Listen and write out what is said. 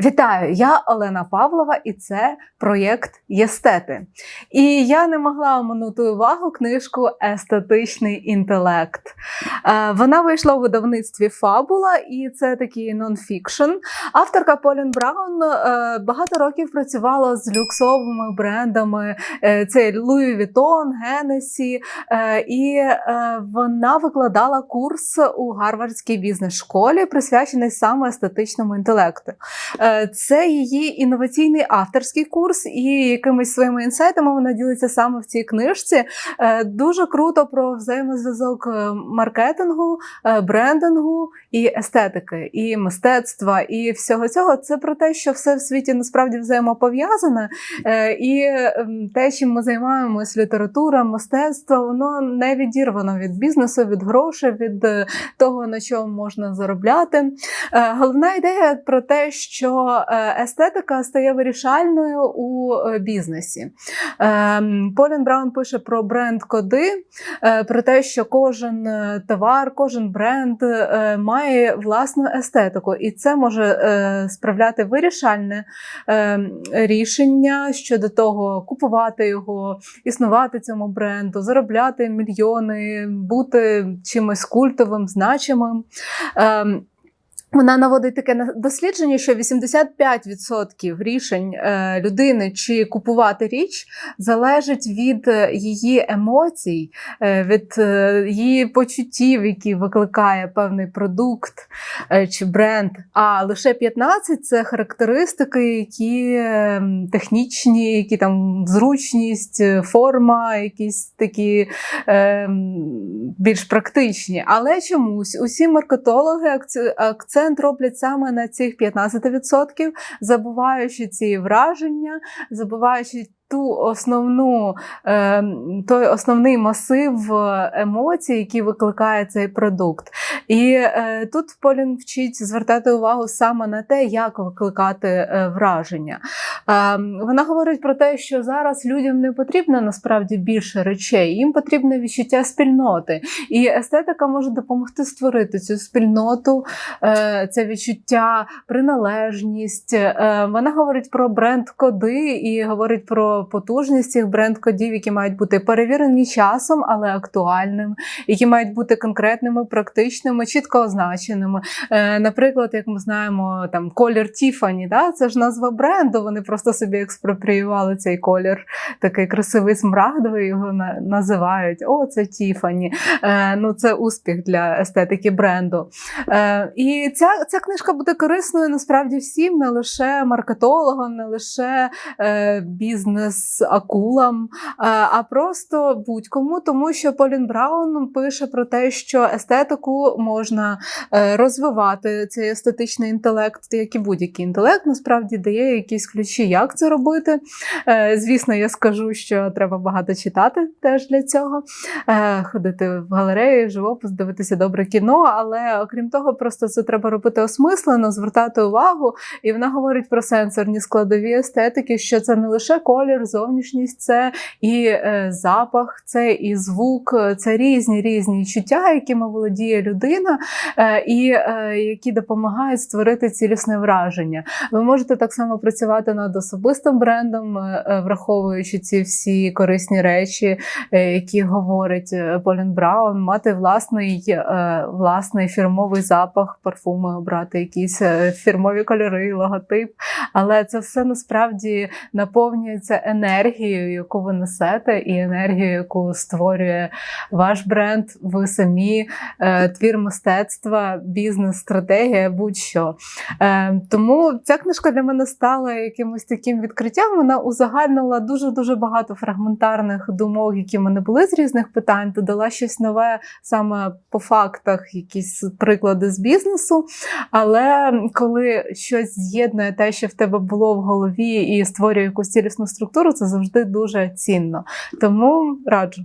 Вітаю! Я Олена Павлова, і це проєкт Єстети. І я не могла оминути увагу книжку Естетичний інтелект. Е, Вона вийшла у видавництві Фабула, і це такий нонфікшн. Авторка Полін Браун е, багато років працювала з люксовими брендами. Е, Це Vuitton, Hennessy, е, і вона викладала курс у Гарвардській бізнес-школі, присвячений саме естетичному інтелекту. Е, Це її інноваційний авторський курс, і якимись своїми інсайтами вона ділиться саме в цій книжці. Е, Дуже круто про взаємозв'язок е, маркетингу, брендингу і естетики, і мистецтва, і всього цього. Це про те, що все в світі насправді взаємопов'язане, і ем, те, чим ми займаємось, література, мистецтво, воно не відірвано від бізнесу, від грошей, від того, на чому можна заробляти. Головна ідея про те, що е, естетика стає вирішальною у е, бізнесі. Ем, Полін Браун пише про бренд-коди, е, про те, що кожен товар, кожен бренд має власну естетику, і це може справляти вирішальне рішення щодо того, купувати його, існувати цьому бренду, заробляти мільйони, бути чимось культовим, значимим. Ем, вона наводить таке дослідження, що 85% рішень е, людини, чи купувати річ, залежить від е, її емоцій, е, від її почуттів, які викликає певний продукт чи бренд. А лише 15% – це характеристики, які е, технічні, які там зручність, форма, якісь такі е, більш практичні. Але чомусь усі маркетологи акці- акцент роблять саме на цих 15%, забуваючи ці враження, забуваючи ту основну, е, той основний масив е, емоцій, які викликає цей продукт. І е, тут Полін вчить звертати увагу саме на те, як викликати е, враження. Е, вона говорить про те, що зараз людям не потрібно насправді більше речей, їм потрібне відчуття спільноти. І естетика може допомогти створити цю спільноту, е, це відчуття, приналежність. Е, Вона говорить про бренд-коди і говорить про потужність цих бренд-кодів, які мають бути перевірені часом, але актуальними, які мають бути конкретними, практичними, чітко означеними. Е, Наприклад, як ми знаємо, там колір Тіфані, да? це ж назва бренду. Вони просто собі експропріювали цей колір, такий красивий смарагдовий, його на- називають. О, це Тіфані. Е, Ну, це успіх для естетики бренду. Е, І ця, ця книжка буде корисною насправді всім, не лише маркетологам, не лише бізнес-акулам, а просто будь-кому, тому що Полін Браун пише про те, що естетику можна е, розвивати, цей естетичний інтелект, як і будь-який інтелект, насправді дає якісь ключі, як це робити. Е, Звісно, я скажу, що треба багато читати теж для цього, е, ходити в галереї, живопис, дивитися добре кіно, але окрім того, просто це треба робити осмислено, звертати увагу. І вона говорить про сенсорні складові естетики, що це не лише колір, зовнішність, це і запах, це і звук, це різні різні чуття, якими володіє людина, е, і е, які допомагають створити цілісне враження. Ви можете так само працювати над особистим брендом, е, враховуючи ці всі корисні речі, які говорить Полін Браун, мати власний, власний фірмовий запах, парфуми, обрати якісь фірмові кольори, логотип. Але це все насправді наповнюється енергією, яку ви несете, і енергією, яку створює ваш бренд, ви самі, твір мистецтва, бізнес, стратегія, будь-що. Е, Тому ця книжка для мене стала якимось таким відкриттям. Вона узагальнила дуже дуже багато фрагментарних думок, які в мене були з різних питань, додала щось нове саме по фактах, якісь приклади з бізнесу. Але коли щось з'єднує те, що в тебе було в голові, і створює якусь цілісну структуру, це завжди дуже цінно. Тому раджу.